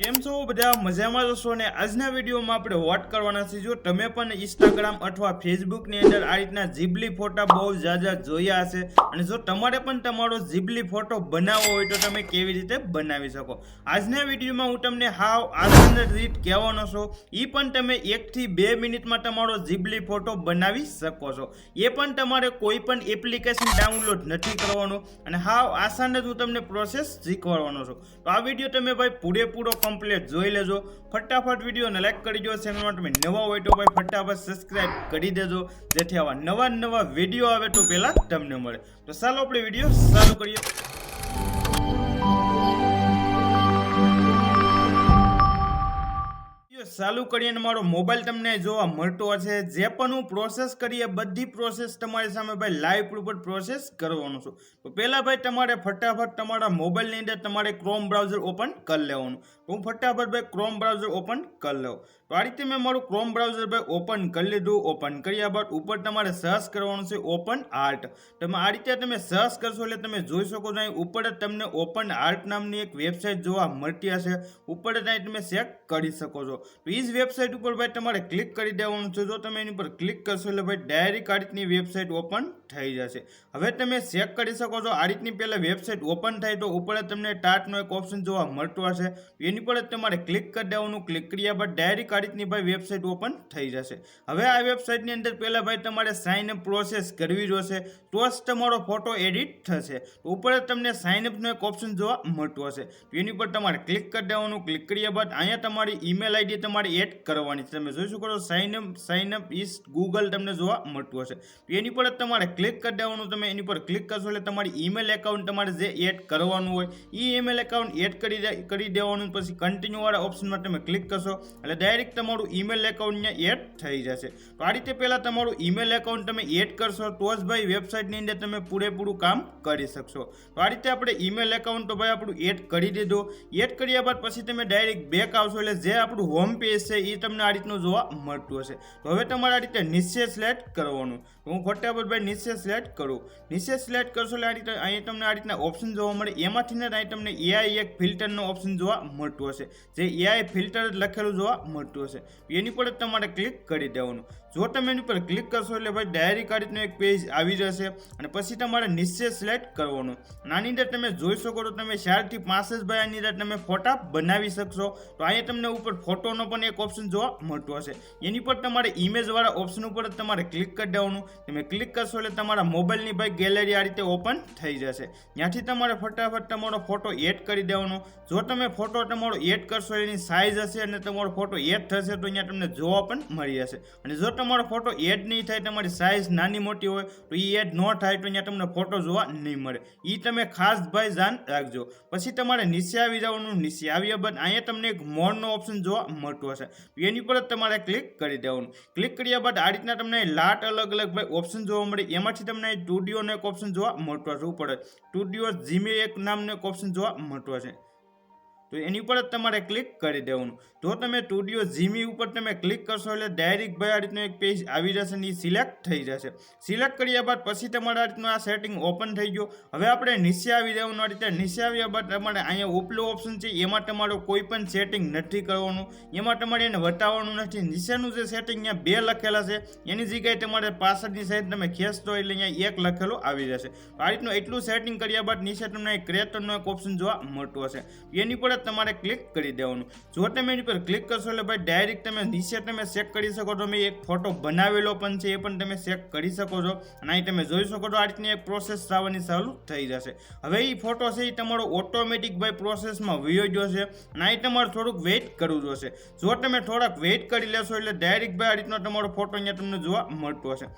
કેમ છો? બધા મજામાં જશો ને? આજના વિડીયોમાં આપણે વોટ કરવાના છે જો તમે પણ ઇન્સ્ટાગ્રામ અથવા ફેસબુકની અંદર આ રીતના જીબલી ફોટા બહુ જાજા જોયા હશે અને જો તમારે પણ તમારો જીબલી ફોટો બનાવવો હોય તો તમે કેવી રીતે બનાવી શકો? આજના વિડીયોમાં હું તમને હાવ આસાન રીત કહેવાનો છું. એ પણ તમે એકથી બે મિનિટમાં તમારો જીબલી ફોટો બનાવી શકો છો. એ પણ તમારે કોઈ પણ એપ્લિકેશન ડાઉનલોડ નથી કરવાનું અને હાવ આસાન જ હું તમને પ્રોસેસ શીખવાડવાનો છું. તો આ વીડિયો તમે ભાઈ પૂરેપૂરો કમ્પ્લીટ જોઈ લેજો. ફટાફટ વિડીયોને લાઈક કરી દો ચેનલમાં તમે નવા હોય તો ભાઈ ફટાફટ સબસ્ક્રાઇબ કરી દેજો. જેથી આવા નવા નવા વીડિયો આવે તો પહેલાં તમને મળે. તો ચાલો આપણે વીડિયો ચાલુ કરીએ. વીડિયો ચાલુ કરીને મારો મોબાઈલ તમને જોવા મળતો હશે. જે પણ હું પ્રોસેસ કરીએ, બધી પ્રોસેસ તમારી સામે ભાઈ લાઈવ ઉપર પ્રોસેસ કરવાનું છું. તો પહેલાં ભાઈ તમારે ફટાફટ તમારા મોબાઈલની અંદર તમારે ક્રોમ બ્રાઉઝર ઓપન કરી લેવાનું. તો હું ફટાફટ ભાઈ ક્રોમ બ્રાઉઝર ઓપન કરી લઉં. તો આ રીતે મેં મારું ક્રોમ બ્રાઉઝર ભાઈ ઓપન કરી લીધું. ઓપન કર્યા બાદ ઉપર તમારે સર્ચ કરવાનું છે ઓપન આર્ટ તમે આ રીતે તમે સર્ચ કરશો એટલે તમે જોઈ શકો છો અહીં ઉપર જ તમને ઓપન આર્ટ નામની એક વેબસાઇટ જોવા મળતી હશે. ઉપર જ તમે ચેક કરી શકો છો. તો એ જ વેબસાઇટ ઉપર ભાઈ તમારે ક્લિક કરી દેવાનું છે. જો તમે એની પર ક્લિક કરશો એટલે ભાઈ ડાયરી કાર્ડની વેબસાઇટ ઓપન થઈ જશે. હવે તમે ચેક કરી શકો છો, આ રીતની પહેલાં વેબસાઇટ ઓપન થાય તો ઉપર તમને ટાટનો એક ઓપ્શન જોવા મળતો હશે. એની પર તમારે ક્લિક કરી દેવાનું ક્લિક કર્યા બાદ ડાયરેક્ટ આ રીતની ભાઈ વેબસાઇટ ઓપન થઈ જશે. હવે આ વેબસાઇટની અંદર પહેલાં ભાઈ તમારે સાઇન અપ પ્રોસેસ કરવી જોશે, તો જ તમારો ફોટો એડિટ થશે. ઉપર તમને સાઇન અપનો એક ઓપ્શન જોવા મળતું હશે. એની પર તમારે ક્લિક કરી દેવાનું ક્લિક કર્યા બાદ અહીંયા તમારી ઈમેલ આઈડી તમારે એડ કરવાની છે. તમે જોઈ શકો છો sign up sign up is Google તમને જોવા મળતું હશે. એની પર તમારે ક્લિક કરી દેવાનું તમે, એની પર ક્લિક કરશો એટલે તમારી ઈમેલ એકાઉન્ટ તમારે જે એડ કરવાનું હોય એ ઈમેલ એકાઉન્ટ એડ કરી કરી દેવાનું પછી કન્ટિન્યુ વાળા ઓપ્શનમાં તમે ક્લિક કરશો, એટલે ડાયરેક્ટ તમારું ઈમેલ એકાઉન્ટ એડ થઈ જશે. તો આ રીતે પહેલાં તમારું ઈમેલ એકાઉન્ટ તમે એડ કરશો, તો જ ભાઈ વેબસાઇટની અંદર તમે પૂરેપૂરું કામ કરી શકશો. તો આ રીતે આપણે ઈમેલ એકાઉન્ટ તો ભાઈ આપણું એડ કરી દીધું. એડ કર્યા બાદ પછી તમે ડાયરેક્ટ બેક આવશો, એટલે જે આપણું હોમ પેજ છે એ તમને આ રીતનું જોવા મળતું હશે. તો હવે તમારે આ રીતે નિશ્ચય સિલેક્ટ કરવાનું. હું ફટાફટ ભાઈ નીચે સિલેક્ટ કરો. નીચે સિલેક્ટ કરશો એટલે આ રીતે અહીં તમને આ રીતના ઓપ્શન જોવા મળે. એમાંથી ને અહીં તમને એઆઈ એક ફિલ્ટરનો ઓપ્શન જોવા મળતું હશે. જે એઆઈ ફિલ્ટર લખેલું જોવા મળતું હશે. એની પર જ તમારે ક્લિક કરી દેવાનું. જો તમે એની પર ક્લિક કરશો એટલે ભાઈ ડાયરી આ એક પેજ આવી જશે અને પછી તમારે નિશ્ચય સિલેક્ટ કરવાનું. નાની અંદર તમે જોઈ શકો તો તમે ચારથી પાંચ જ ભાઈ આની અંદર તમે ફોટા બનાવી શકશો. તો અહીંયા તમને ઉપર ફોટોનો પણ એક ઓપ્શન જોવા મળતો હશે. એની પર તમારે ઇમેજવાળા ઓપ્શન ઉપર તમારે ક્લિક કરી દેવાનું. તમે ક્લિક કરશો એટલે તમારા મોબાઈલની ભાઈ ગેલેરી આ રીતે ઓપન થઈ જશે. ત્યાંથી તમારે ફટાફટ તમારો ફોટો એડ કરી દેવાનો. જો તમે ફોટો તમારો એડ કરશો એની સાઇઝ હશે અને તમારો ફોટો એડ થશે તો અહીંયા તમને જોવા પણ મળી જશે. અને જો તમારો ફોટો એડ નહીં થાય, તમારી સાઇઝ નાની મોટી હોય, તો એ એડ ન થાય તો અહીંયા તમને ફોટો જોવા નહીં મળે. એ તમે ખાસ ભાઈ ધ્યાન રાખજો. પછી તમારે નીચે આવી જવાનું, નીચે આવ્યા બાદ અહીંયા તમને એક મોરનો ઓપ્શન જોવા મળતું હશે. એની પર જ તમારે ક્લિક કરી દેવાનું. ક્લિક કર્યા બાદ આ રીતના તમને લાટ અલગ અલગ ભાઈ ઓપ્શન જોવા મળે. એમાંથી તમને સ્ટુડિયોનો એક ઓપ્શન જોવા મળતો હશે ઉપર ટુડીઓ જીમે એક નામનો એક ઓપ્શન જોવા મળતો હશે. તો એની ઉપર જ તમારે ક્લિક કરી દેવાનું. જો તમે સ્ટુડિયો જીમી ઉપર તમે ક્લિક કરશો એટલે ડાયરેક્ટ ભાઈ આ રીતનું એક પેજ આવી જશે ને એ સિલેક્ટ થઈ જશે. સિલેક્ટ કર્યા બાદ પછી તમારે આ રીતનું આ સેટિંગ ઓપન થઈ ગયું. હવે આપણે નીચે આવી જવાનું. આ રીતે નીચે બાદ તમારે અહીંયા ઉપલો ઓપ્શન છે, એમાં તમારો કોઈ પણ સેટિંગ નથી કરવાનું. એમાં તમારે એને વટાવવાનું નથી. નીચેનું જે સેટિંગ અહીંયા બે લખેલા છે, એની જગ્યાએ તમારે પાછળની સાઈડ તમે ખેંચતો એટલે અહીંયા એક લખેલું આવી જશે. આ રીતનું એટલું સેટિંગ કર્યા બાદ નીચે તમને ક્રેટરનો એક ઓપ્શન જોવા મળતો હશે. એની પર તમારે ક્લિક કરી દેવાનું. જો તમે એની પર ક્લિક કરશો એટલે ભાઈ ડાયરેક્ટ તમે નીચે તમે ચેક કરી શકો છો. મેં એક ફોટો બનાવેલો પણ છે, એ પણ તમે ચેક કરી શકો છો. અને અહીં તમે જોઈ શકો છો આ રીતની એક પ્રોસેસ થવાની ચાલુ થઈ જશે. હવે એ ફોટો છે એ તમારો ઓટોમેટિક ભાઈ પ્રોસેસમાં વયો છે. અને અહીં તમારે થોડુંક વેઇટ કરવું જોશે. જો તમે થોડાક વેઇટ કરી લેશો એટલે ડાયરેક્ટ ભાઈ આ રીતનો તમારો ફોટો અહીંયા તમને જોવા મળતો હશે.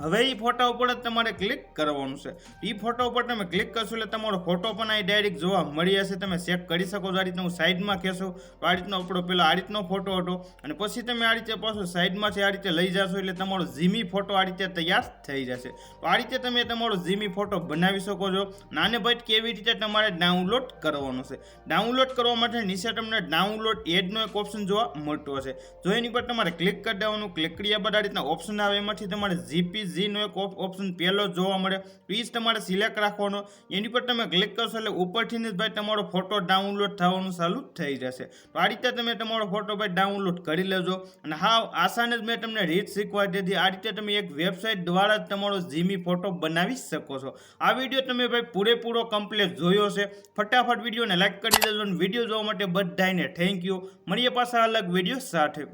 હવે એ ફોટા ઉપર જ તમારે ક્લિક કરવાનું છે. એ ફોટો ઉપર તમે ક્લિક કરશો એટલે તમારો ફોટો પણ અહીં ડાયરેક્ટ જોવા મળી જશે. તમે ચેક કરી શકો છો. આ રીતના હું સાઈડમાં કહેશો તો આ રીતનો આપણો પેલો આ રીતનો ફોટો હતો. અને પછી તમે આ રીતે પાછો સાઈડમાંથી આ રીતે લઈ જશો એટલે તમારો ઝીમી ફોટો આ રીતે તૈયાર થઈ જશે. તો આ રીતે તમે તમારો ઝીમી ફોટો બનાવી શકો છો. નાને ભાઈ કેવી રીતે તમારે ડાઉનલોડ કરવાનો છે. ડાઉનલોડ કરવા માટે નીચે તમને ડાઉનલોડ એડનો એક ઓપ્શન જોવા મળતો હશે. જો એની પર તમારે ક્લિક કરી દેવાનું ક્લિક કર્યા બાદ આ રીતના ઓપ્શન આવે, એમાંથી તમારે જીપી જેપીજીનો એક ઓપ્શન પહેલો જોવા મળે. તો એ તમારે સિલેક્ટ રાખવાનો. એની પર તમે ક્લિક કરશો એટલે ઉપરથી જ ભાઈ તમારો ફોટો ડાઉનલોડ થવાનું ચાલુ થઈ જશે. તો આ રીતે તમે તમારો ફોટો ભાઈ ડાઉનલોડ કરી લેજો. અને હા, આસાને જ મેં તમને રીત શીખવાડી દીધી. આ રીતે તમે એક વેબસાઇટ દ્વારા જ તમારો જીમી ફોટો બનાવી શકો છો. આ વીડિયો તમે ભાઈ પૂરેપૂરો કમ્પ્લીટ જોયો છે ફટાફટ વિડીયોને લાઈક કરી દેજો અને વીડિયો જોવા માટે બધાને થેન્ક યુ મળીએ પાછા અલગ વીડિયો સાથે.